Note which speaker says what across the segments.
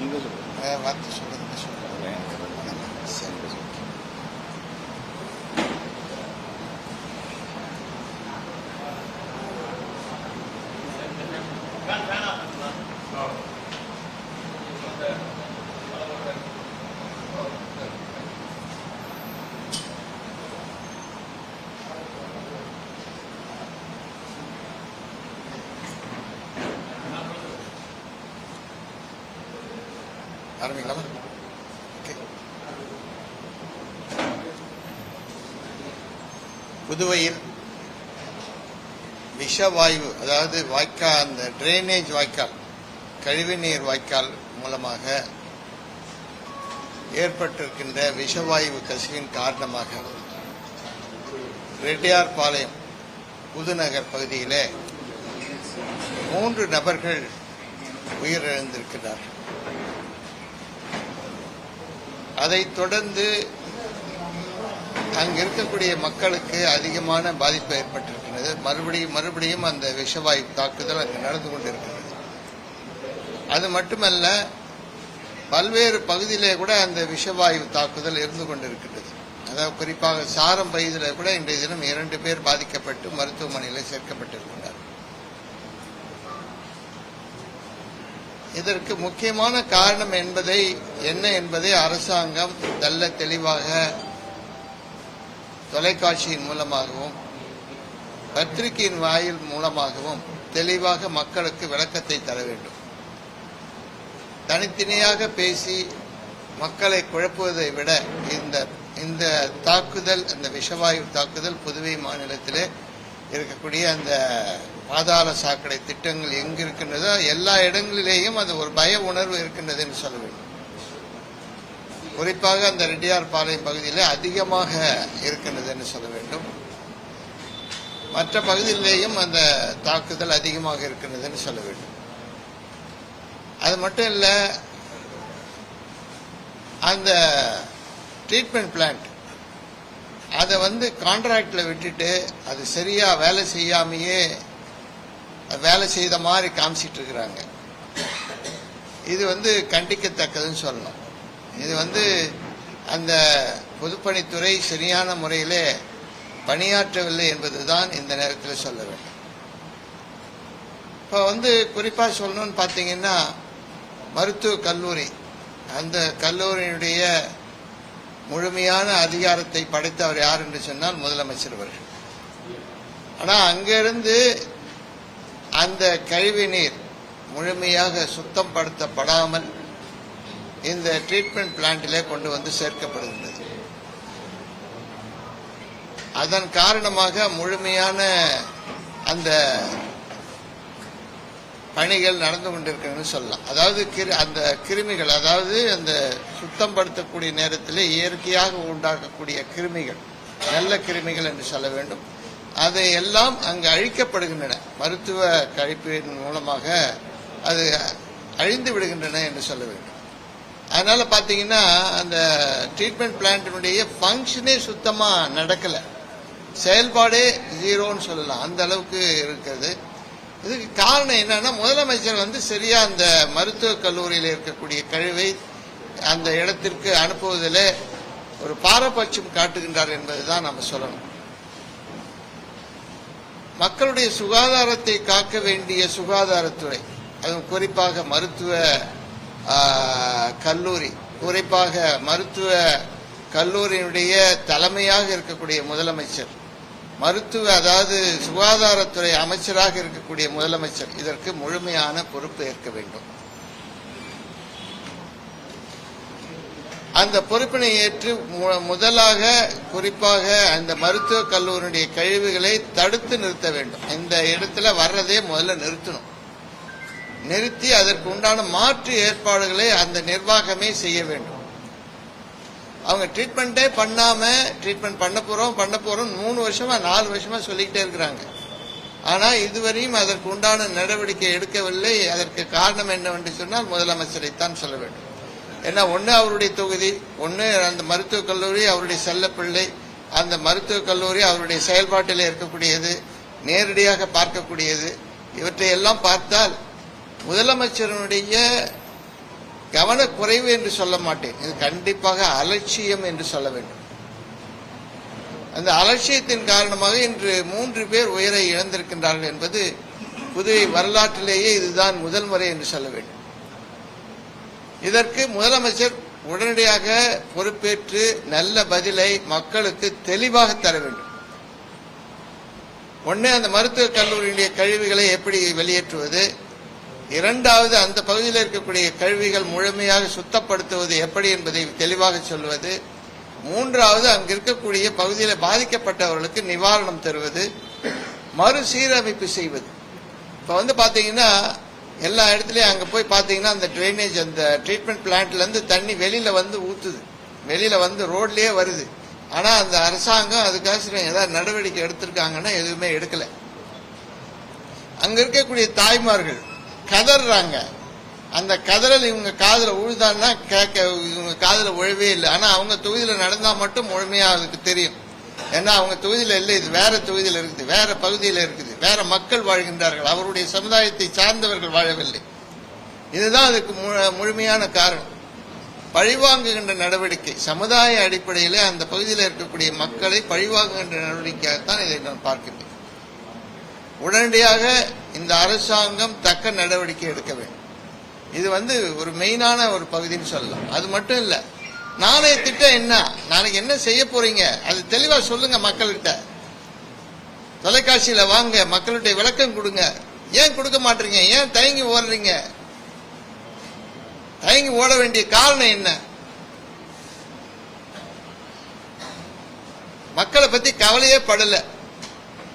Speaker 1: நீங்கள் சொல்லுங்கள்
Speaker 2: வார்த்தை சொல்லுங்க சொல்லுங்க சரி ஆரம்பிக்கலாமா? புதுவையில் விஷவாயு அதாவது வாய்க்கால் அந்த டிரைனேஜ் வாய்க்கால் கழிவுநீர் வாய்க்கால் மூலமாக ஏற்பட்டிருக்கின்ற விஷவாயு கசிவின் காரணமாக ரெட்டியார்பாளையம் புதுநகர் பகுதியிலே மூன்று நபர்கள் உயிரிழந்திருக்கிறார்கள். அதைத் தொடர்ந்து அங்கு இருக்கக்கூடிய மக்களுக்கு அதிகமான பாதிப்பு ஏற்பட்டிருக்கிறது. மறுபடியும் மறுபடியும் அந்த விஷவாயு தாக்குதல் அங்கு நடந்து கொண்டிருக்கிறது. அது மட்டுமல்ல பல்வேறு பகுதியிலே கூட அந்த விஷவாயு தாக்குதல் இருந்து கொண்டிருக்கிறது அதாவது குறிப்பாக சாரம் பகுதியில் கூட இன்றைய தினம் இரண்டு பேர் பாதிக்கப்பட்டு மருத்துவமனையில் சேர்க்கப்பட்டிருக்கிறார் இதற்கு முக்கியமான காரணம் என்பதை என்ன என்பதை அரசாங்கம் நல்ல தெளிவாக தொலைக்காட்சியின் மூலமாகவும் பத்திரிகையின் வாயில் மூலமாகவும் தெளிவாக மக்களுக்கு விளக்கத்தை தர வேண்டும். தனித்தனியாக பேசி மக்களை குழப்புவதை விட இந்த இந்த தாக்குதல் அந்த விஷவாயு தாக்குதல் புதுவை மாநிலத்திலே இருக்கக்கூடிய அந்த பாதாள சாக்கடை திட்டங்கள் எங்கு இருக்கின்றதோ எல்லா இடங்களிலேயும் அது ஒரு பய உணர்வு இருக்கின்றது என்று சொல்ல வேண்டும். குறிப்பாக அந்த ரெட்டியார் பாளையம் பகுதியில் அதிகமாக இருக்கின்றது என்று சொல்ல வேண்டும். மற்ற பகுதியிலேயும் அந்த தாக்குதல் அதிகமாக இருக்கின்றது என்று சொல்ல வேண்டும். அது மட்டும் இல்லை அந்த ட்ரீட்மெண்ட் பிளான்ட் அதை வந்து கான்ட்ராக்டில் விட்டுட்டு அது சரியாக வேலை செய்யாமையே வேலை செய்த மாதிரி காமிச்சிட்டு இருக்கிறாங்க இது வந்து கண்டிக்கத்தக்கதுன்னு சொல்லணும். இது வந்து அந்த பொதுப்பணித்துறை சரியான முறையிலே பணியாற்றவில்லை என்பதுதான் இந்த நேரத்தில் சொல்ல வேண்டும். இப்போ வந்து குறிப்பாக சொல்லணும்னு பார்த்தீங்கன்னா மருத்துவ கல்லூரி. அந்த கல்லூரியினுடைய முழுமையான அதிகாரத்தை படைத்தவர் யார் என்று சொன்னால் முதலமைச்சர் அவர்கள். ஆனால் அங்கிருந்து அந்த கழிவு நீர் முழுமையாக சுத்தம் படுத்தப்படாமல் இந்த ட்ரீட்மெண்ட் பிளான்ட்டிலே கொண்டு வந்து சேர்க்கப்படுகின்றது. அதன் காரணமாக முழுமையான அந்த பணிகள் நடந்து கொண்டிருக்கிறது சொல்லலாம். அதாவது கிரு அந்த கிருமிகள் அதாவது அந்த சுத்தம் படுத்தக்கூடிய நேரத்தில் இயற்கையாக உண்டாக்கக்கூடிய கிருமிகள் நல்ல கிருமிகள் என்று சொல்ல வேண்டும். அதை எல்லாம் அங்கு அழிக்கப்படுகின்றன. மருத்துவ கழிப்பின் மூலமாக அது அழிந்து விடுகின்றன என்று சொல்ல வேண்டும். அதனால பார்த்தீங்கன்னா அந்த ட்ரீட்மெண்ட் பிளான்ட்டினுடைய ஃபங்க்ஷனே சுத்தமாக நடக்கலை. செயல்பாடே ஜீரோன்னு சொல்லலாம். அந்த அளவுக்கு இருக்கிறது. இதுக்கு காரணம் என்னன்னா முதலமைச்சர் வந்து சரியா அந்த மருத்துவக் கல்லூரியில் இருக்கக்கூடிய கழிவை அந்த இடத்திற்கு அனுப்புவதில் ஒரு பாரபட்சம் காட்டுகின்றார் என்பதுதான் நம்ம சொல்லணும். மக்களுடைய சுகாதாரத்தை காக்க வேண்டிய சுகாதாரத்துறை. அதுவும் குறிப்பாக மருத்துவ கல்லூரி. குறிப்பாக மருத்துவ கல்லூரியினுடைய தலைமையாக இருக்கக்கூடிய முதலமைச்சர். மருத்துவ அதாவது சுகாதாரத்துறை அமைச்சராக இருக்கக்கூடிய முதலமைச்சர். இதற்கு முழுமையான பொறுப்பு ஏற்க வேண்டும். அந்த பொறுப்பினை ஏற்று மு- முதலாக குறிப்பாக அந்த மருத்துவக் கல்லூரியுடைய கழிவுகளை தடுத்து நிறுத்த வேண்டும். இந்த இடத்துல வர்றதே முதல்ல நிறுத்தணும். நிறுத்தி அதற்கு உண்டான மாற்று ஏற்பாடுகளை அந்த நிர்வாகமே செய்ய வேண்டும். அவங்க ட்ரீட்மெண்ட்டே பண்ணாம ட்ரீட்மெண்ட் பண்ண போறோம் பண்ண போறோம் மூணு வருஷமா நாலு வருஷமா சொல்லிக்கிட்டே இருக்கிறாங்க. ஆனா இதுவரையும் அதற்கு உண்டான நடவடிக்கை எடுக்கவில்லை. அதற்கு காரணம் என்னவென்று சொன்னால் முதலமைச்சரைத்தான் சொல்ல வேண்டும். ஏன்னா ஒன்று அவருடைய தொகுதி ஒன்று அந்த மருத்துவக் கல்லூரி அவருடைய செல்லப்பிள்ளை. அந்த மருத்துவக் கல்லூரி அவருடைய செயல்பாட்டில் இருக்கக்கூடியது நேரடியாக பார்க்கக்கூடியது. இவற்றை எல்லாம் பார்த்தால் முதலமைச்சருடைய கவனக்குறைவு என்று சொல்ல மாட்டேன். இது கண்டிப்பாக அலட்சியம் என்று சொல்ல வேண்டும். அந்த அலட்சியத்தின் காரணமாக இன்று மூன்று பேர் உயிரை இழந்திருக்கின்றார்கள் என்பது புதுவை வரலாற்றிலேயே இதுதான் முதல் முறை என்று சொல்ல வேண்டும். இதற்கு முதலமைச்சர் உடனடியாக பொறுப்பேற்று நல்ல பதிலை மக்களுக்கு தெளிவாக தர வேண்டும். ஒண்ணு அந்த மருத்துவக் கல்லூரியினுடைய கழிவுகளை எப்படி வெளியேற்றுவது? இரண்டாவது அந்த பகுதியில் இருக்கக்கூடிய கழிவுகள் முழுமையாக சுத்தப்படுத்துவது எப்படி என்பதை தெளிவாக சொல்வது. மூன்றாவது அங்கு இருக்கக்கூடிய பகுதியில் பாதிக்கப்பட்டவர்களுக்கு நிவாரணம் தருவது. மறுசீரமைப்பு செய்வது. இப்போ வந்து பாத்தீங்கன்னா எல்லா இடத்துலையும் அங்கே போய் பார்த்தீங்கன்னா அந்த ட்ரைனேஜ் அந்த ட்ரீட்மெண்ட் பிளான்ட்லேருந்து தண்ணி வெளியில் வந்து ஊற்றுது வெளியில் வந்து ரோட்லேயே வருது. ஆனால் அந்த அரசாங்கம் அதுக்காக ஏதாவது நடவடிக்கை எடுத்திருக்காங்கன்னா எதுவுமே எடுக்கலை. அங்கே இருக்கக்கூடிய தாய்மார்கள் கதறாங்க. அந்த கதறல் இவங்க காதில் உழுதான்னா கேட்க இவங்க காதில் உழவே இல்லை. ஆனால் அவங்க தொகுதியில் நடந்தால் மட்டும் முழுமையாக அதுக்கு தெரியும். ஏன்னா அவங்க தொகுதியில இல்லை. இது வேற தொகுதியில இருக்குது. வேற பகுதியில இருக்குது. வேற மக்கள் வாழ்கின்றார்கள். அவருடைய சமுதாயத்தை சார்ந்தவர்கள் வாழவில்லை. இதுதான் அதுக்கு முழுமையான காரணம். பழிவாங்குகின்ற நடவடிக்கை. சமுதாய அடிப்படையில் அந்த பகுதியில் இருக்கக்கூடிய மக்களை பழிவாங்குகின்ற நடவடிக்கையாகத்தான் இதை நான் பார்க்கின்றேன். உடனடியாக இந்த அரசாங்கம் தக்க நடவடிக்கை எடுக்க வேண்டும். இது வந்து ஒரு மெயினான ஒரு பகுதின்னு சொல்லலாம். அது மட்டும் இல்ல. நாளைய திட்டம் என்ன? நாளைக்கு என்ன செய்ய போறீங்க? அது தெளிவா சொல்லுங்க மக்கள்கிட்ட. தொலைக்காட்சியில வாங்க மக்களுடைய விளக்கம் கொடுங்க. ஏன் கொடுக்க மாட்டீங்க? ஏன் தயங்கி ஓடுறீங்க? தயங்கி ஓட வேண்டிய காரணம் என்ன? மக்களை பத்தி கவலையே படல.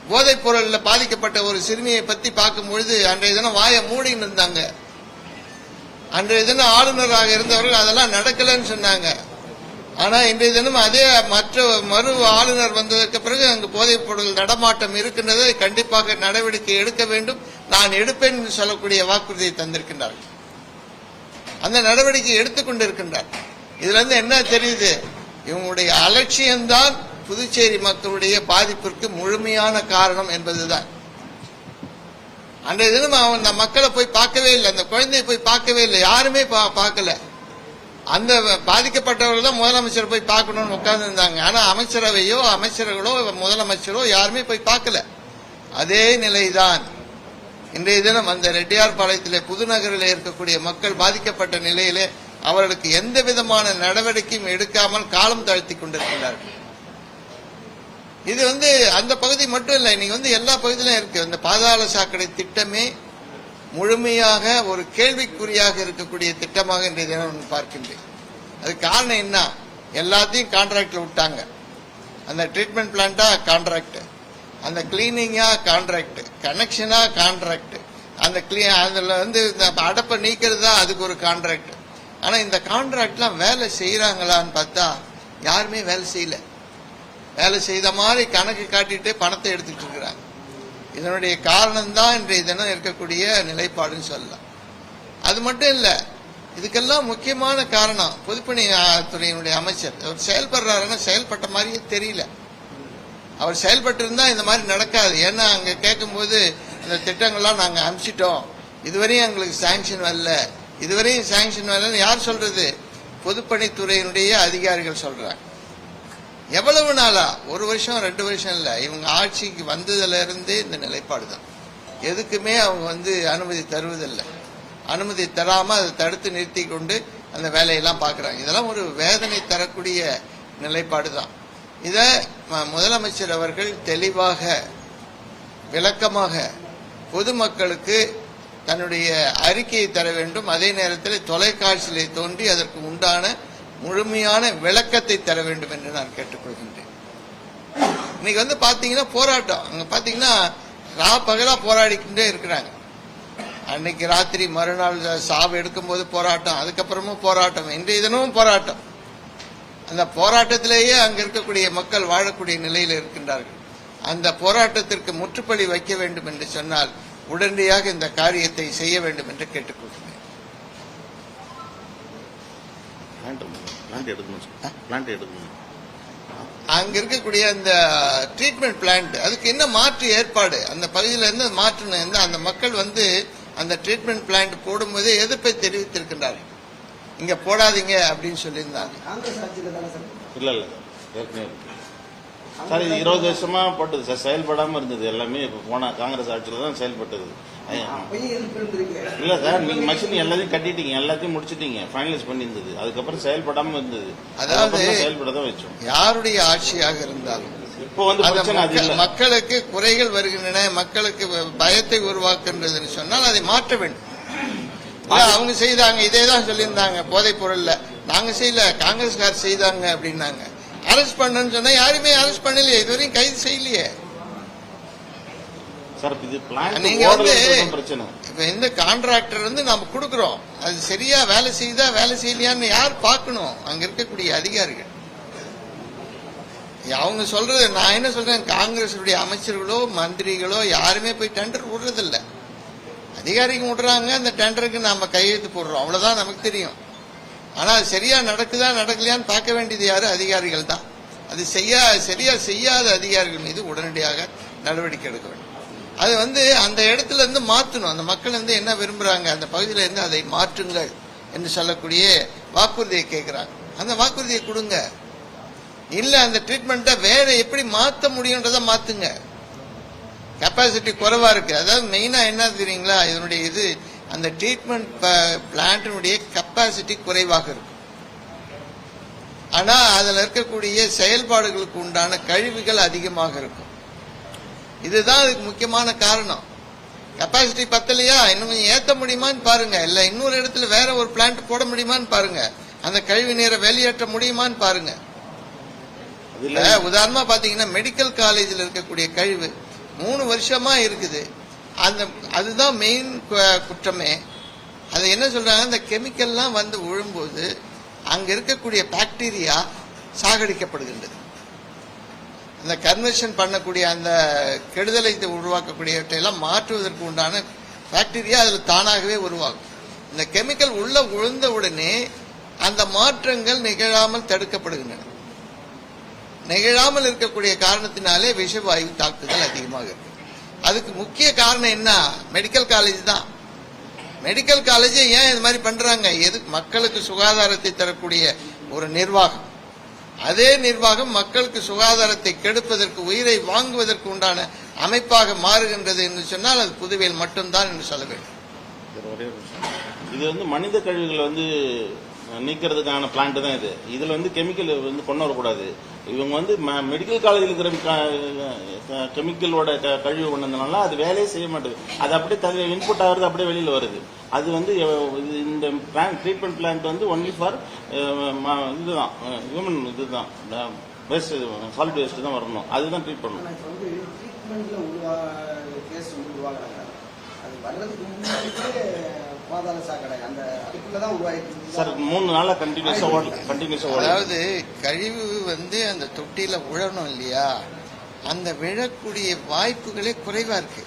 Speaker 2: போதைப் பொருள்ல பாதிக்கப்பட்ட ஒரு சிறுமியை பத்தி பார்க்கும் பொழுது அன்றைய தினம் வாயை மூடின்னு இருந்தாங்க. அன்றைய தினம் ஆளுநராக இருந்தவர்கள் அதெல்லாம் நடக்கலன்னு சொன்னாங்க. ஆனா இன்றைய தினம் அதே மற்ற மறு ஆளுநர் வந்ததற்கு பிறகு அங்கு போதைப் பொருள் நடமாட்டம் இருக்கின்றது. கண்டிப்பாக நடவடிக்கை எடுக்க வேண்டும். நான் எடுப்பேன் என்று சொல்லக்கூடிய வாக்குறுதியை தந்திருக்கின்றார்கள். அந்த நடவடிக்கை எடுத்துக்கொண்டிருக்கின்றார் இதுல இருந்து என்ன தெரியுது? இவங்களுடைய அலட்சியம்தான் புதுச்சேரி மக்களுடைய பாதிப்பிற்கு முழுமையான காரணம் என்பதுதான். அன்றைய தினம் அவன் அந்த மக்களை போய் பார்க்கவே இல்லை. அந்த குழந்தையை போய் பார்க்கவே இல்லை. யாருமே பா- பார்க்கல. அந்த பாதிக்கப்பட்டவர்கள் தான் முதலமைச்சர் போய் பார்க்கணும்னு உட்கார்ந்து இருந்தாங்க ஆனா அமைச்சரவையோ அமைச்சர்களோ முதலமைச்சரோ யாருமே போய் பார்க்கல. அதே நிலைதான். இன்றைய தினம் அந்த ரெட்டியார் பாளையத்திலே புதுநகரில் இருக்கக்கூடிய மக்கள் பாதிக்கப்பட்ட நிலையிலே அவர்களுக்கு எந்த விதமான நடவடிக்கையும் எடுக்காமல் காலம் தாழ்த்தி கொண்டிருக்கிறார்கள். இது வந்து அந்த பகுதி மட்டும் இல்லை இன்னைக்கு வந்து எல்லா பகுதியிலும் இருக்கு. அந்த பாதாள சாக்கடை திட்டமே முழுமையாக ஒரு கேள்விக்குறியாக இருக்கக்கூடிய திட்டமாக இன்றைய தினம் பார்க்கின்றேன். அது காரணம் என்ன? எல்லாத்தையும் கான்ட்ராக்டில் விட்டாங்க. அந்த ட்ரீட்மெண்ட் பிளான்ட்டா கான்ட்ராக்ட் அந்த கிளீனிங்கா கான்ட்ராக்ட் கனெக்ஷனா கான்ட்ராக்ட் அந்த கிளீ அதில் வந்து இந்த அடப்பை நீக்கிறது தான் அதுக்கு ஒரு கான்ட்ராக்ட் ஆனால் இந்த கான்ட்ராக்ட்லாம் வேலை செய்கிறாங்களான்னு பார்த்தா யாருமே வேலை செய்யல. வேலை செய்த மாதிரி கணக்கு காட்டிட்டு பணத்தை எடுத்துட்டு இருக்கிறாங்க. இதனுடைய காரணம் தான் இன்றைய தினம் இருக்கக்கூடிய நிலைப்பாடுன்னு சொல்லலாம். அது மட்டும் இல்லை இதுக்கெல்லாம் முக்கியமான காரணம் பொதுப்பணி துறையினுடைய அமைச்சர். அவர் செயல்படுறாருன்னா செயல்பட்ட மாதிரியே தெரியல. அவர் செயல்பட்டு இருந்தா இந்த மாதிரி நடக்காது. ஏன்னா அங்க கேட்கும்போது இந்த திட்டங்கள்லாம் நாங்க அனுப்பிச்சிட்டோம். இதுவரையும் எங்களுக்கு சாங்ஷன் வரல. இதுவரையும் சாங்ஷன் வரலன்னு யார் சொல்றது? பொதுப்பணித்துறையினுடைய அதிகாரிகள் சொல்றாங்க. எவ்வளவு நாளா? ஒரு வருஷம் ரெண்டு வருஷம் இல்ல. இவங்க ஆட்சிக்கு வந்ததுல இருந்தே இந்த நிலைப்பாடு தான். எதுக்குமே அவங்க வந்து அனுமதி தருவதில்லை. அனுமதி தராம அதை தடுத்து நிறுத்தி கொண்டு அந்த வேலையெல்லாம் பார்க்கறாங்க இதெல்லாம் ஒரு வேதனை தரக்கூடிய நிலைப்பாடு தான். இத முதலமைச்சர் அவர்கள் தெளிவாக விளக்கமாக பொதுமக்களுக்கு தன்னுடைய அறிக்கையை தர வேண்டும். அதே நேரத்தில் தொலைக்காட்சியிலே தோன்றி அதற்கு உண்டான முழுமையான விளக்கத்தை தர வேண்டும் என்று நான் கேட்டுக்கொள்கின்றேன். இன்னைக்கு வந்து பாத்தீங்கன்னா போராட்டம். அங்க பாத்தீங்கன்னா ரா பகலா போராடிக்கிட்டே இருக்கிறாங்க. அன்னைக்கு ராத்திரி மறுநாள் சாவு எடுக்கும்போது போராட்டம் அதுக்கப்புறமும் போராட்டம் இன்றைய தினமும் போராட்டம். அந்த போராட்டத்திலேயே அங்க இருக்கக்கூடிய மக்கள் வாழக்கூடிய நிலையில் இருக்கின்றார்கள். அந்த போராட்டத்திற்கு முற்றுப்புள்ளி வைக்க வேண்டும் என்று சொன்னால் உடனடியாக இந்த காரியத்தை செய்ய வேண்டும் என்று கேட்டுக்கொள்கிறேன்.
Speaker 1: பிளான்ட் பிளான்ட் எடுக்கணும் சார் பிளான்ட் எடுக்கணும்.
Speaker 2: அங்க இருக்கக்கூடிய அந்த ட்ரீட்மெண்ட் பிளான்ட் அதுக்கு என்ன மாற்று ஏற்பாடு? அந்த பகுதியில இருந்து மாற்றணும் என்ன அந்த மக்கள் வந்து அந்த ட்ரீட்மெண்ட் பிளான்ட் போடும்போதே எதிர்ப்பை தெரிவித்திருக்கின்றார்கள் இங்க போடாதீங்க அப்படின்னு சொல்லியிருந்தாங்க.
Speaker 3: காங்கிரஸ் ஆட்சியில் தானே சார்
Speaker 1: இல்ல இல்ல. சார் இது இருபது வருஷமா போட்டது சார். செயல்படாம இருந்தது எல்லாமே. இப்ப போன காங்கிரஸ் ஆட்சியில தான் செயல்பட்டது. இல்ல சார் நீங்க மஷின் எல்லாத்தையும் கட்டிட்டீங்க எல்லாத்தையும் முடிச்சிட்டீங்க ஃபைனலைஸ் பண்ணியிருந்தது. அதுக்கப்புறம் செயல்படாம இருந்தது.
Speaker 2: அதாவது-
Speaker 1: செயல்பட தான் வச்சோம்.
Speaker 2: யாருடைய ஆட்சியாக இருந்தாலும்
Speaker 1: இப்போ வந்து
Speaker 2: மக்களுக்கு குறைகள் வருகின்றன மக்களுக்கு பயத்தை உருவாக்குன்றதுன்னு சொன்னால் அதை மாற்ற வேண்டும். அவங்க செய்தாங்க இதே தான் சொல்லியிருந்தாங்க போதைப் பொருள்ல. நாங்க செய்யல காங்கிரஸ்கார் செய்தாங்க அப்படின்னாங்க. அரெஸ்ட் பண்ணன்னு சொன்னா யாருமே அரெஸ்ட் பண்ணலையே இதுவரையும் கைது செய்யலையே.
Speaker 1: சார் இது பிளான்
Speaker 2: நீங்க வந்து
Speaker 1: பிரச்சனை
Speaker 2: இப்ப இந்த கான்ட்ராக்டர் வந்து நம்ம கொடுக்குறோம். அது சரியா வேலை செய்தா வேலை செய்யலையான்னு யார் பார்க்கணும்? அங்க இருக்கக்கூடிய அதிகாரிகள். அவங்க சொல்றது நான் என்ன சொல்றேன்? காங்கிரஸுடைய அமைச்சர்களோ மந்திரிகளோ யாருமே போய் டெண்டர் விடுறதில்ல. அதிகாரிக்கு விடுறாங்க அந்த டெண்டருக்கு நாம கையெழுத்து போடுறோம். அவ்வளவுதான் நமக்கு தெரியும். ஆனா அது சரியா நடக்குதா நடக்கலையான்னு பார்க்க வேண்டியது யாரு? அதிகாரிகள் தான். அது செய்யா சரியா செய்யாத அதிகாரிகள் மீது உடனடியாக நடவடிக்கை எடுக்க வேண்டும். அது வந்து அந்த இடத்துல இருந்து மாற்றணும். அந்த மக்கள் வந்து என்ன விரும்புகிறாங்க அந்த பகுதியில் இருந்து அதை மாற்றுங்கள் என்று சொல்லக்கூடிய வாக்குறுதியை கேட்குறாங்க. அந்த வாக்குறுதியை கொடுங்க. இல்லை அந்த ட்ரீட்மெண்ட்டை வேற எப்படி மாற்ற முடியுன்றதை மாற்றுங்க கெப்பாசிட்டி குறைவாக இருக்குது அதாவது மெயினாக என்ன தெரியுங்களா? இதனுடைய இது அந்த ட்ரீட்மெண்ட் பிளான்ட்டினுடைய கெப்பாசிட்டி குறைவாக இருக்கும் ஆனால் அதில் இருக்கக்கூடிய செயல்பாடுகளுக்கு உண்டான கழிவுகள் அதிகமாக இருக்கும். இதுதான் அதுக்கு முக்கியமான காரணம். கெப்பாசிட்டி பத்தலையா? இன்னும் கொஞ்சம் ஏத்த முடியுமான்னு பாருங்க. இல்ல இன்னொரு இடத்துல வேற ஒரு பிளான்ட் போட முடியுமான்னு பாருங்க. அந்த கழிவு நீரை வெளியேற்ற முடியுமான்னு பாருங்க. இல்ல உதாரணமா பாத்தீங்கன்னா மெடிக்கல் காலேஜில் இருக்கக்கூடிய கழிவு மூணு வருஷமா இருக்குது. அந்த அதுதான் மெயின் குற்றமே. அது என்ன சொல்றாங்க? அந்த கெமிக்கல்லாம் வந்து விழும்போது அங்க இருக்கக்கூடிய பாக்டீரியா சாகடிக்கப்படுகின்றது. இந்த கன்வர்ஷன் பண்ணக்கூடிய அந்த கெடுதலை உருவாக்கக்கூடியவற்றை எல்லாம் மாற்றுவதற்கு உண்டான பாக்டீரியா அதில் தானாகவே உருவாகும். இந்த கெமிக்கல் உள்ள விழுந்த உடனே அந்த மாற்றங்கள் நிகழாமல் தடுக்கப்படுகின்றன. நிகழாமல் இருக்கக்கூடிய காரணத்தினாலே விஷவாயு தாக்குதல் அதிகமாக இருக்கு. அதுக்கு முக்கிய காரணம் என்ன? மெடிக்கல் காலேஜ் தான். மெடிக்கல் காலேஜ் ஏன் இது மாதிரி பண்றாங்க? எது மக்களுக்கு சுகாதாரத்தை தரக்கூடிய ஒரு நிர்வாகம். அதே நிர்வாகம் மக்களுக்கு சுகாதாரத்தை கெடுப்பதற்கு உயிரை வாங்குவதற்கு உண்டான அமைப்பாக மாறுகின்றது என்று சொன்னால் அது புதுவையில் மட்டும்தான் என்று சொல்ல வேண்டும்.
Speaker 1: இது ஒரு இது வந்து மனித கழிவுகளை வந்து நீக்கிறதுக்கான பிளான்ட் தான் இது. இதில் வந்து கெமிக்கல் வந்து கொண்டு வரக்கூடாது. இவங்க வந்து மெடிக்கல் காலேஜில் இருக்கிற கெமிக்கலோட கழிவு கொண்டு வந்தனால அது வேலையே செய்ய மாட்டேங்குது. அது அப்படியே இன்புட் ஆகிறது அப்படியே வெளியில் வருது. அது வந்து இது இந்த பிளான் ட்ரீட்மெண்ட் பிளான்ட் வந்து ஒன்லி ஃபார் இதுதான். ஹியூமன் இதுதான். வேஸ்ட் சாலிட் வேஸ்ட் தான் வரணும். அதுதான் ட்ரீட் பண்ணணும்.
Speaker 3: கேஸ் உருவாகிறாங்க அது வர்றதுக்கு முன்னாடி பாதாள சாக்கடை. அந்த அதுக்குள்ள தான் உருவாயிருக்கு
Speaker 1: சார் மூணு நாளா கண்டினியூஸா ஓடல. கண்டினியூஸா ஓடல.
Speaker 2: அதாவது கழிவு வந்து அந்த தொட்டியில விழணும் இல்லையா? அந்த விழக்கூடிய வாய்ப்புகளே குறைவா இருக்கு.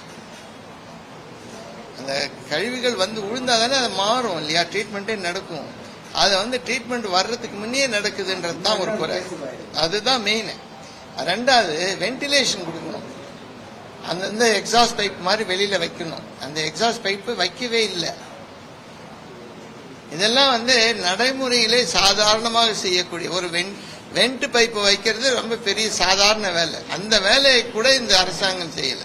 Speaker 2: அந்த கழிவுகள் வந்து விழுந்தாதானே அது மாறும் இல்லையா? ட்ரீட்மெண்ட்டே நடக்கும். அதை வந்து ட்ரீட்மெண்ட் வர்றதுக்கு முன்னே நடக்குதுன்றது தான் ஒரு குறை. அதுதான் மெயின் ரெண்டாவது வென்டிலேஷன் கொடுக்கணும். அந்த எக்ஸாஸ்ட் பைப் மாதிரி வெளியில வைக்கணும். அந்த எக்ஸாஸ்ட் பைப்பு வைக்கவே இல்லை. இதெல்லாம் வந்து நடைமுறையிலே சாதாரணமாக செய்யக்கூடிய ஒரு வென் வெண்ட் பைப்பு வைக்கிறது ரொம்ப பெரிய சாதாரண வேலை. அந்த வேலையை கூட இந்த அரசாங்கம் செய்யல.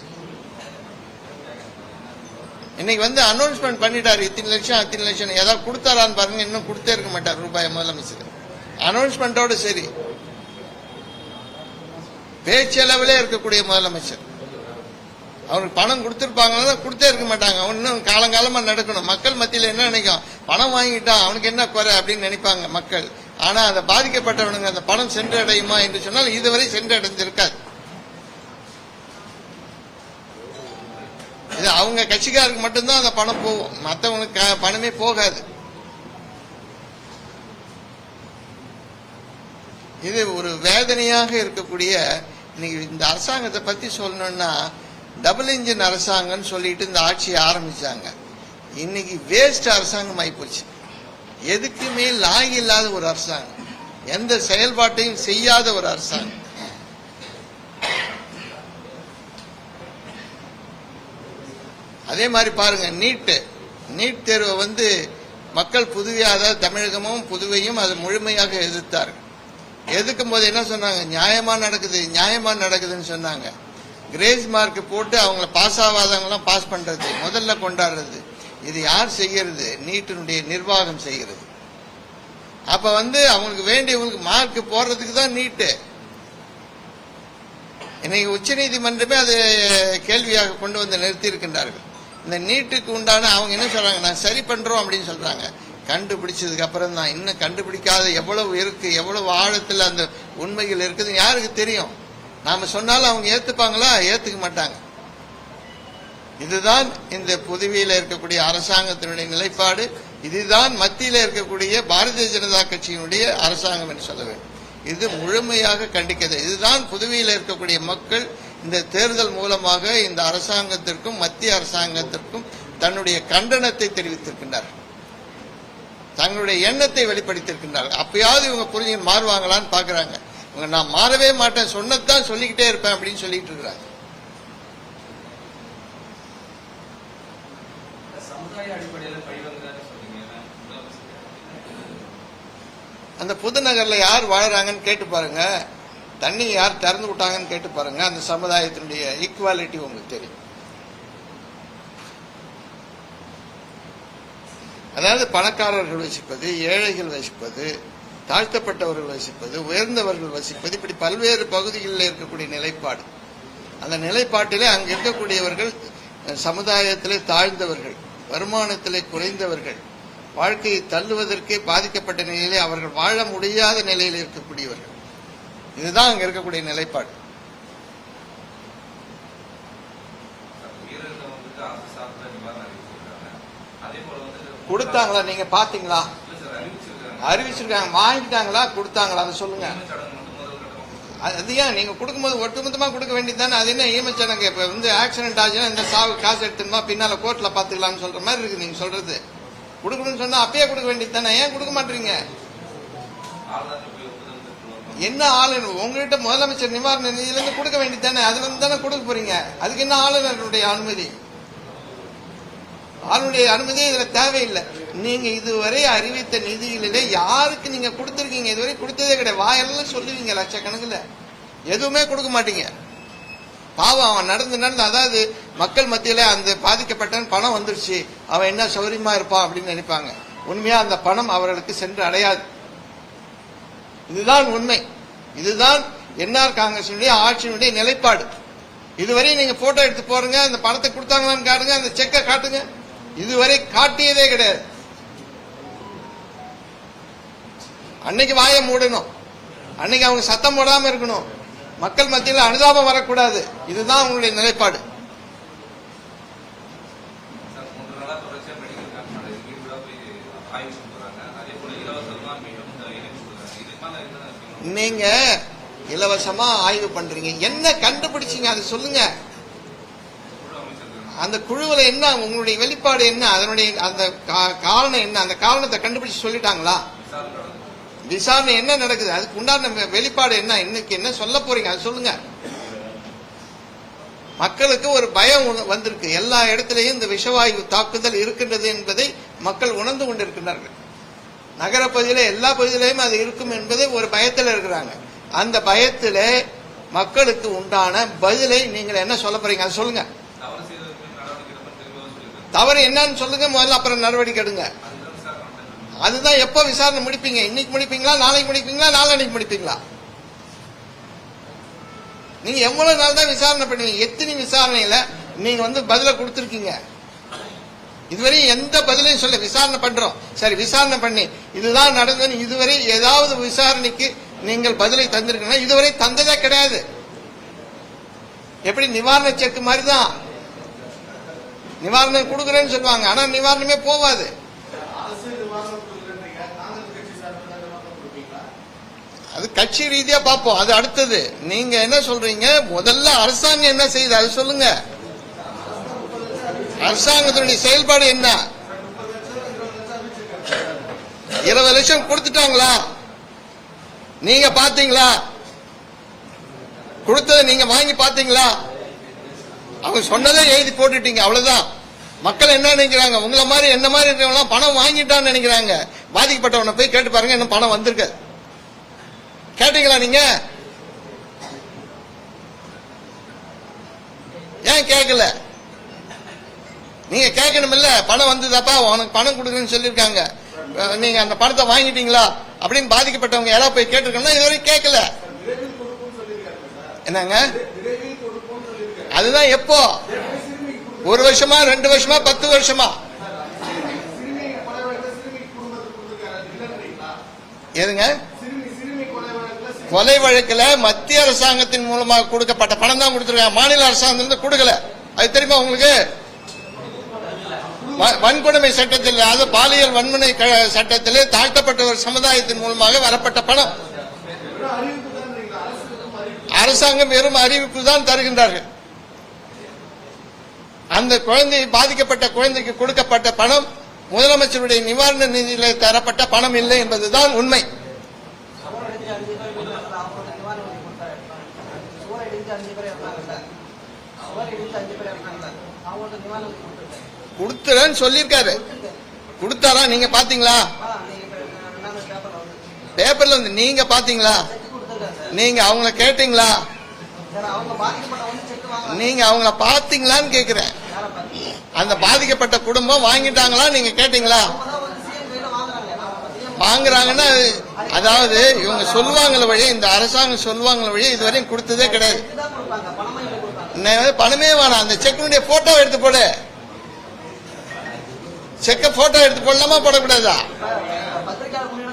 Speaker 2: இன்னைக்கு வந்து அனௌன்ஸ்மெண்ட் பண்ணிட்டாரு. இத்தனை லட்சம் அத்தனை லட்சம் ஏதாவது கொடுத்தாரான்னு பாருங்க. இன்னும் கொடுத்தே இருக்க மாட்டார் ரூபாய் முதலமைச்சர். அனௌன்ஸ்மெண்டோட சரி. பேச்சளவிலே இருக்கக்கூடிய முதலமைச்சர். அவனுக்கு பணம் கொடுத்துருப்பாங்கன்னா கொடுத்தே இருக்க மாட்டாங்க. அவன் இன்னும் காலங்காலமா நடக்கணும். மக்கள் மத்தியில் என்ன நினைக்கும்? பணம் வாங்கிட்டான் அவனுக்கு என்ன குறை அப்படின்னு நினைப்பாங்க மக்கள். ஆனா அந்த பாதிக்கப்பட்டவனுங்க அந்த பணம் சென்றடையுமா என்று சொன்னால் இதுவரை சென்றடைஞ்சிருக்காது இது அவங்க கட்சிக்காருக்கு மட்டும்தான் அந்த பணம் போகும். மற்றவனுக்கு பணமே போகாது. இது ஒரு வேதனையாக இருக்கக்கூடிய இன்னைக்கு இந்த அரசாங்கத்தை பத்தி சொல்லணும்னா டபுள் இன்ஜின் அரசாங்கம்னு சொல்லிட்டு இந்த ஆட்சியை ஆரம்பிச்சாங்க. இன்னைக்கு வேஸ்ட் அரசாங்கம் ஆகிப்போச்சு எதுக்குமே லாய் இல்லாத ஒரு அரசாங்கம். எந்த செயல்பாட்டையும் செய்யாத ஒரு அரசாங்கம். அதே மாதிரி பாருங்க நீட்டு நீட் தேர்வை வந்து மக்கள் புதுவையாக தமிழகமும் புதுவையும் அது முழுமையாக எதிர்த்தார்கள். எதிர்க்கும் போது என்ன சொன்னாங்க? நியாயமா நடக்குது நியாயமா நடக்குதுன்னு சொன்னாங்க. கிரேஸ் மார்க் போட்டு அவங்கள பாஸ் ஆகாதவங்களாம் பாஸ் பண்றது முதல்ல கொண்டாடுறது. இது யார் செய்கிறது நீட்டினுடைய நிர்வாகம் செய்கிறது. அப்ப வந்து அவங்களுக்கு வேண்டியவங்களுக்கு மார்க் போடுறதுக்கு தான் நீட்டு. இன்னைக்கு உச்சநீதிமன்றமே அதை கேள்வியாக கொண்டு வந்து நிறுத்தி இருக்கின்றார்கள் இந்த நீட்டுக்கு உண்டான அவங்க என்ன சொல்றாங்க? நான் சரி பண்றோம் அப்படின்னு சொல்றாங்க. கண்டுபிடிச்சதுக்கு அப்புறம் தான் இன்னும் கண்டுபிடிக்காத எவ்வளவு இருக்கு எவ்வளவு ஆழத்தில் அந்த உண்மைகள் இருக்குதுன்னு யாருக்கு தெரியும்? நாம சொன்னாலும் அவங்க ஏத்துப்பாங்களா? ஏத்துக்க மாட்டாங்க. இதுதான் இந்த புதுவையில் இருக்கக்கூடிய அரசாங்கத்தினுடைய நிலைப்பாடு. இதுதான் மத்தியில் இருக்கக்கூடிய பாரதிய ஜனதா கட்சியினுடைய அரசாங்கம் என்று சொல்ல வேண்டும். இது முழுமையாக கண்டிக்கிறது இதுதான் புதுவையில் இருக்கக்கூடிய மக்கள் இந்த தேர்தல் மூலமாக இந்த அரசாங்கத்திற்கும் மத்திய அரசாங்கத்திற்கும் தன்னுடைய கண்டனத்தை தெரிவித்திருக்கின்றார்கள் தங்களுடைய எண்ணத்தை வெளிப்படுத்தியிருக்கின்றார்கள். அப்பயாவது இவங்க புரிஞ்சு மாறுவாங்களான்னு பாக்குறாங்க நான் மாறவே மாட்டேன் சொன்னதான் சொல்லிக்கிட்டே இருப்பேன் அப்படின்னு சொல்லிட்டு இருக்கிறாங்க அந்த புதுநகர்ல யார் வாழறாங்கன்னு கேட்டு பாருங்க. தண்ணி யார் திறந்து விட்டாங்கன்னு கேட்டு பாருங்க. அந்த சமுதாயத்தினுடைய ஈக்குவாலிட்டி உங்களுக்கு தெரியும். அதாவது பணக்காரர்கள் வசிப்பது ஏழைகள் வசிப்பது தாழ்த்தப்பட்டவர்கள் வசிப்பது உயர்ந்தவர்கள் வசிப்பது இப்படி பல்வேறு பகுதிகளில் இருக்கக்கூடிய நிலைப்பாடு. அந்த நிலைப்பாட்டிலே அங்க இருக்கக்கூடியவர்கள் சமுதாயத்திலே தாழ்ந்தவர்கள் வருமானத்திலே குறைந்தவர்கள் வாழ்க்கையை தள்ளுவதற்கே பாதிக்கப்பட்ட நிலையிலே அவர்கள் வாழ முடியாத நிலையில் இருக்கக்கூடியவர்கள். இதுதான் அங்க இருக்கக்கூடிய நிலைப்பாடு. கொடுத்தாங்களா? நீங்க பாத்தீங்களா
Speaker 4: அறிவிச்சிருக்காங்க
Speaker 2: வாங்கிட்டாங்களா கொடுத்தாங்களா அதை சொல்லுங்க. அது அது ஏன் நீங்க கொடுக்கும்போது ஒட்டுமொத்தமா கொடுக்க வேண்டியதுதானே அது என்ன ஈமச்சடங்கு இப்ப வந்து ஆக்சிடென்ட் ஆச்சுன்னா இந்த சாவு காசு எடுத்துமா பின்னால கோர்ட்ல பாத்துக்கலாம்னு சொல்ற மாதிரி இருக்கு நீங்க சொல்றது. கொடுக்கணும்னு சொன்னா அப்பயே கொடுக்க வேண்டியது தானே ஏன் கொடுக்க மாட்டீங்க? என்ன ஆளுநர் உங்ககிட்ட முதலமைச்சர் நிவாரண நிதியிலிருந்து கொடுக்க வேண்டியது தானே அதுல இருந்து தானே கொடுக்க போறீங்க? அதுக்கு என்ன ஆளுநருடைய அனுமதி? ஆளுடைய அனுமதி இதுல தேவையில்லை. நீங்க இதுவரை அறிவித்த நிதிகளிலே யாருக்கு நீங்க கொடுத்துருக்கீங்க? இதுவரை கொடுத்ததே கிடையாது. வாயெல்லாம் சொல்லுவீங்க லட்சக்கணக்கில். எதுவுமே கொடுக்க மாட்டீங்க. பாவம் அவன் நடந்து நடந்து அதாவது மக்கள் மத்தியில அந்த பாதிக்கப்பட்டவன் பணம் வந்துருச்சு. அவன் என்ன சௌரியமா இருப்பான் அப்படின்னு நினைப்பாங்க. உண்மையா அந்த பணம் அவர்களுக்கு சென்று அடையாது. இதுதான் உண்மை. இதுதான் என்ஆர் காங்கிரசினுடைய ஆட்சியினுடைய நிலைப்பாடு. இதுவரை நீங்க போட்டோ எடுத்து போறீங்க அந்த பணத்தை கொடுத்தாங்களான்னு காட்டுங்க அந்த செக்கை காட்டுங்க. இதுவரை காட்டியதே கிடையாது. அன்னைக்கு வாயை மூடணும். அன்னைக்கு அவங்க சத்தம் போடாம இருக்கணும். மக்கள் மத்தியில் அனுதாபம் வரக்கூடாது. இதுதான் உங்களுடைய நிலைப்பாடு? நீங்க இலவசமா ஆய்வு பண்றீங்க. என்ன கண்டுபிடிச்சீங்க? அதை சொல்லுங்க. அந்த குழுவில் என்ன உங்களுடைய வெளிப்பாடு என்ன அதனுடைய அந்த கா- காரணம் என்ன அந்த காரணத்தை கண்டுபிடிச்சு சொல்லிட்டாங்களா?
Speaker 4: விசாரணை
Speaker 2: என்ன நடக்குது? அதுக்கு உண்டான வெளிப்பாடு என்ன இன்னைக்கு என்ன சொல்ல போறீங்க? அது சொல்லுங்க. மக்களுக்கு ஒரு பயம் வந்திருக்கு. எல்லா இடத்திலையும் இந்த விஷவாயு தாக்குதல் இருக்கின்றது என்பதை மக்கள் உணர்ந்து கொண்டிருக்கிறார்கள் நகரப்பகுதியில எல்லா பகுதியிலையும் அது இருக்கும் என்பதை ஒரு பயத்தில் இருக்கிறாங்க. அந்த பயத்தில் மக்களுக்கு உண்டான பதிலை நீங்கள் என்ன சொல்ல போறீங்க? அது சொல்லுங்க
Speaker 4: தவறு செய்தவருக்கு நடவடிக்கை எடுப்பேன் தெளிவாக சொல்லியிருக்காங்க
Speaker 2: தவறு என்னன்னு சொல்லுங்க முதல்ல அப்புறம் நடவடிக்கை எடுங்க.
Speaker 4: அதுதான்
Speaker 2: எப்போ விசாரணை முடிப்பீங்க? இன்னைக்கு முடிப்பீங்களா? நாளைக்கு முடிப்பீங்களா? நாளான்னைக்கு முடிப்பீங்களா? நீங்க எவ்வளவு நாள் தான் விசாரணை பண்ணுவீங்க? எத்தனை விசாரணையில நீங்க வந்து பதில கொடுத்துருக்கீங்க? இதுவரை எந்த பதிலையும் சொல்ல விசாரணை பண்றோம். சரி விசாரணை பண்ணி இதுதான் நடந்தது இதுவரை ஏதாவது விசாரணைக்கு நீங்கள் பதிலை தந்திருக்கீங்கன்னா இதுவரை தந்ததே கிடையாது. எப்படி நிவாரண செக் மாதிரி தான் நிவாரணம் கொடுக்குறேன்னு சொல்லுவாங்க. ஆனா நிவாரணமே போவாது. அது கட்சி ரீதியா பார்ப்போம். அது அடுத்தது. நீங்க என்ன சொல்றீங்க? முதல்ல அரசாங்கம் என்ன செய்யுது? அது சொல்லுங்க. அரசாங்கத்தினுடைய செயல்பாடு என்ன? இருபது லட்சம் கொடுத்துட்டாங்களா? நீங்க பாத்தீங்களா கொடுத்ததை நீங்க வாங்கி பாத்தீங்களா அவங்க சொன்னதை எழுதி போட்டுட்டீங்க அவ்வளவுதான். மக்கள் என்ன நினைக்கிறாங்க? உங்களை மாதிரி என்ன மாதிரி இருக்கிறவங்க பணம் வாங்கிட்டான்னு நினைக்கிறாங்க. பாதிக்கப்பட்டவனை போய் கேட்டு பாருங்க இன்னும் பணம் வந்திருக்கு. கேட்டீங்களா நீங்க? ஏன் கேட்கல? நீங்க கேட்கணும் இல்ல பணம் வந்ததாப்பா உனக்கு பணம் கொடுக்குறேன்னு சொல்லியிருக்காங்க. நீங்க அந்த பணத்தை வாங்கிட்டீங்களா? அப்படின்னு பாதிக்கப்பட்டவங்க யாராவது போய் கேட்டிருக்கோம்னா இதுவரைக்கும் கேட்கல. என்னங்க? அதுதான் எப்போ? ஒரு வருஷமா ரெண்டு வருஷமா பத்து வருஷமா? எதுங்க? கொலை வழக்கில் மத்திய அரசாங்கத்தின் மூலமாக கொடுக்கப்பட்ட பணம் தான் கொடுத்துருக்காங்க. மாநில அரசாங்கம் கொடுக்கல. அது தெரியுமா உங்களுக்கு? வன்கொடுமை சட்டத்தில் அதாவது பாலியல் வன்முறை க- சட்டத்திலே தாழ்த்தப்பட்ட ஒரு சமுதாயத்தின் மூலமாக வரப்பட்ட பணம். அரசாங்கம் வெறும் அறிவிப்பு தான் தருகின்றார்கள். அந்த குழந்தை பாதிக்கப்பட்ட குழந்தைக்கு கொடுக்கப்பட்ட பணம் முதலமைச்சருடைய நிவாரண நிதியில் தரப்பட்ட பணம் இல்லை என்பதுதான் உண்மை. கொடுத்துறேன்னு சொல்லியிருக்காரு. கொடுத்தாரா? நீங்க பாத்தீங்களா
Speaker 3: பேப்பர்ல வந்து
Speaker 2: நீங்க பாத்தீங்களா நீங்க அவங்கள கேட்டீங்களா? நீங்க அவங்கள பாத்தீங்களான்னு கேக்குறேன். அந்த பாதிக்கப்பட்ட குடும்பம் வாங்கிட்டாங்களா நீங்க கேட்டீங்களா? வாங்குறாங்கன்னா அதாவது இவங்க சொல்லுவாங்கள வழி இந்த அரசாங்கம் சொல்லுவாங்கள வழி இதுவரையும் கொடுத்ததே கிடையாது.
Speaker 3: பணமே
Speaker 2: வேணாம். அந்த செக்கினுடைய போட்டோ எடுத்து போடு. செக்க போட்டோ எடுத்து போடலாமா போடக்கூடாதா?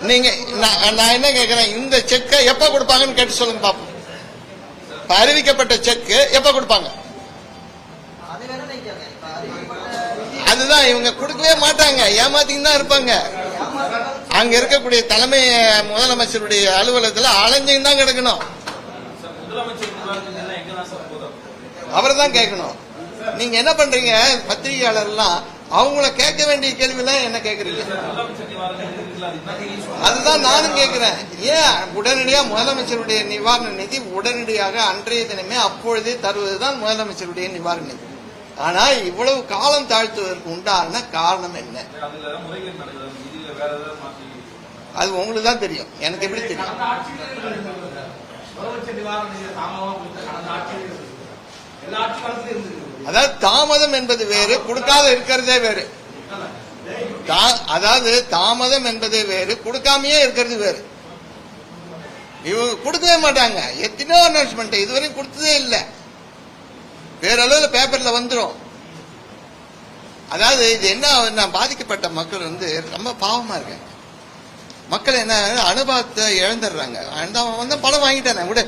Speaker 2: நீங்க நான் நான் என்ன கேட்கிறேன் இந்த செக்கை எப்ப கொடுப்பாங்கன்னு கேட்டு சொல்லுங்க பாப்போம். அறிவிக்கப்பட்ட செக் எப்ப கொடுப்பாங்க? அதுதான் இவங்க கொடுக்கவே மாட்டாங்க. ஏமாத்தின்னு தான் இருப்பாங்க. அங்க இருக்கக்கூடிய தலைமை முதலமைச்சருடைய அலுவலகத்துல அலைஞ்சுன்னு தான் கிடக்கணும்.
Speaker 4: தான்
Speaker 2: அவரை தான் கேட்கணும். நீங்க என்ன பண்றீங்க? பத்திரிகையாளர்லாம் அவங்கள கேட்க வேண்டிய கேள்விலாம் என்ன கேக்குறீங்க அதுதான் நானும் கேட்கிறேன். ஏன் உடனடியா முதலமைச்சருடைய நிவாரண நிதி உடனடியாக அன்றைய தினமே அப்பொழுதே தருவதுதான் முதலமைச்சருடைய நிவாரண நிதி? ஆனா இவ்வளவு காலம் தாழ்த்துவதற்கு உண்டான காரணம் என்ன? அது உங்களுக்கு தான் தெரியும். எனக்கு எப்படி தெரியும்? அதாவது தாமதம் என்பது வேறு கொடுக்காத இருக்கிறதே வேறு. அதாவது தாமதம் என்பதே வேறு கொடுக்காமயே இருக்கிறது வேறு. இவங்க கொடுக்கவே மாட்டாங்க. எத்தனையோ அனௌன்ஸ்மெண்ட் இதுவரையும் கொடுத்ததே இல்லை. பேரளவில் பேப்பர்ல வந்துடும் அதாவது இது என்ன நான் பாதிக்கப்பட்ட மக்கள் வந்து ரொம்ப பாவமா இருக்காங்க. மக்கள் என்ன அனுபவத்தை இழந்துடுறாங்க. அந்த அவன் வந்து பணம் வாங்கிட்டானே விட.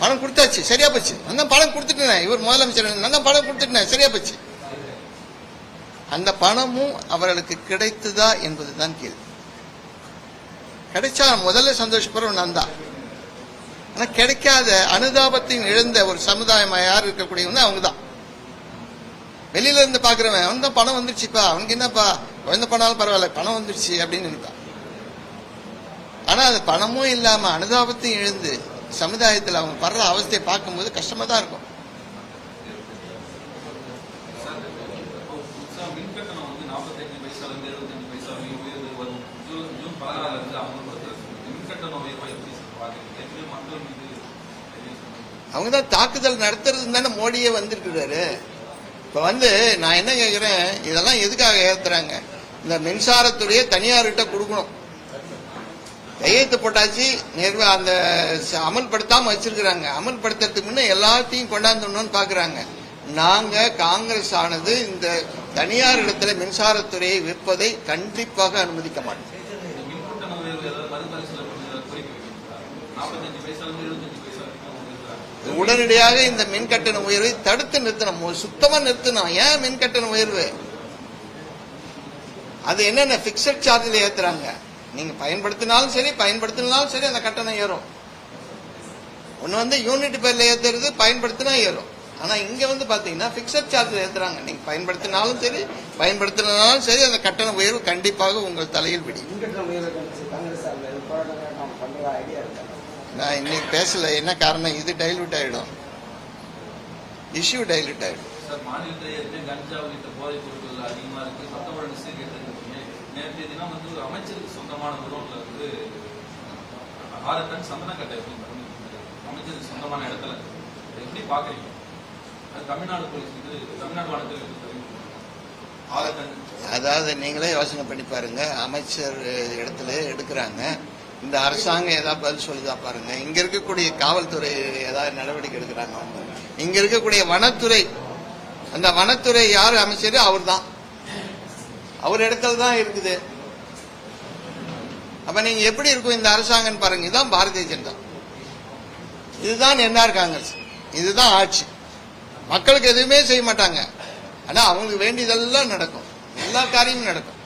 Speaker 2: பணம் கொடுத்தாச்சு சரியா போச்சு. நான் பணம் கொடுத்துட்டேன் இவர் முதலமைச்சர் நான் பணம் கொடுத்துட்டேன் சரியா போச்சு. அந்த பணமும் அவர்களுக்கு கிடைத்ததா என்பதுதான் கேள்வி. கிடைச்சா முதல்ல சந்தோஷப்படுறோம் நான் தான். ஆனா கிடைக்காத அனுதாபத்தையும் இழந்த ஒரு சமுதாயம் யார் இருக்கக்கூடியவங்க அவங்க தான் வெளியில இருந்து பாக்குறவன் அவன் தான் பணம் வந்துருச்சுப்பா அவனுக்கு என்னப்பா? குழந்தை பணாலும் பரவாயில்ல பணம் வந்துருச்சு அப்படின்னு நினைப்பான். ஆனா அது பணமும் இல்லாம அனுதாபத்தையும் இழந்து சமுதாயத்தில் அவங்க படுற அவஸ்தையை பார்க்கும்போது கஷ்டமா தான் இருக்கும்
Speaker 4: புதுசா மின் கட்டணம் வந்து நாற்பத்தஞ்சு பைசால இருந்து எழுபத்தஞ்சு பைசா வரைக்கும் உயர்வு வரும் ஜூன் ஜூன் பதினாறுல இருந்து அமல்படுத்துறது மின் கட்டணம் உயர்வா எப்படி சார் பாக்குறீங்க எப்படி மக்கள் மீது எப்படி சொல்றீங்க?
Speaker 2: அவங்க தான் தாக்குதல் நடத்துறது தானே மோடியே வந்திருக்கிறாரு இப்போ வந்து நான் என்ன கேட்குறேன் இதெல்லாம் எதுக்காக ஏற்றுறாங்க இந்த மின்சாரத்துடைய தனியார்கிட்ட கொடுக்கணும் கையெழுத்து போட்டாச்சு நிர்வ அந்த அமல்படுத்தாமல் அமல்படுத்தாம வச்சிருக்கிறாங்க அமல்படுத்துறதுக்கு முன்னே எல்லாத்தையும் கொண்டாந்துடணும்னு பாக்குறாங்க நாங்க காங்கிரஸ் ஆனது இந்த தனியார் இடத்துல மின்சாரத்துறையை விற்பதை கண்டிப்பாக அனுமதிக்க மாட்டோம்
Speaker 4: இந்த மின் கட்டண உயர்வு ஏதாவது மறுபரிசீலனை பண்ணி கோரிக்கை வைக்கிறீங்களா நாற்பத்தஞ்சு பைசால இருந்து எழுபத்தஞ்சு பைசா வரைக்கும் உயர்வு
Speaker 2: உடனடியாக இந்த மின் கட்டண உயர்வை தடுத்து நிறுத்தணும். சுத்தமா நிறுத்தணும். ஏன் மின் கட்டண உயர்வு? அது என்னென்ன பிக்சட் சார்ஜில் ஏத்துறாங்க? நீங்க பயன்படுத்தினாலும் சரி பயன்படுத்தினாலும் சரி அந்த கட்டணம் ஏறும். ஒன்று வந்து யூனிட் பேர்ல ஏத்துறது பயன்படுத்தினா ஏறும். ஆனா இங்க வந்து பாத்தீங்கன்னா பிக்சட் சார்ஜில் ஏத்துறாங்க. நீங்க பயன்படுத்தினாலும் சரி பயன்படுத்தினாலும் சரி அந்த கட்டண உயர்வு கண்டிப்பாக உங்கள் தலையில் விடும் நான் இன்னைக்கு பேசல. என்ன காரணம்? இது டைல்யூட் ஆயிடும். இஷ்யூ டைல்யூட்
Speaker 4: டன்
Speaker 2: அதாவது நீங்களே யோசனை பண்ணி பாருங்க. அமைச்சர் இடத்துல எடுக்கிறாங்க. இந்த அரசாங்கம் ஏதாவது பதில் சொல்லுதா பாருங்க. இங்க இருக்கக்கூடிய காவல்துறை ஏதாவது நடவடிக்கை எடுக்கிறாங்க அவங்க. இங்க இருக்கக்கூடிய வனத்துறை அந்த வனத்துறை யார் அமைச்சர்? அவர் தான் அவர் இடத்துல தான் இருக்குது. அப்ப நீங்க எப்படி இருக்கும் இந்த அரசாங்கம் பாருங்க. இதுதான் பாரதிய ஜனதா. இதுதான் என்ஆர் காங்கிரஸ். இதுதான் ஆட்சி. மக்களுக்கு எதுவுமே செய்ய மாட்டாங்க. ஆனா அவங்களுக்கு வேண்டியதெல்லாம் நடக்கும். எல்லா காரியமும் நடக்கும்.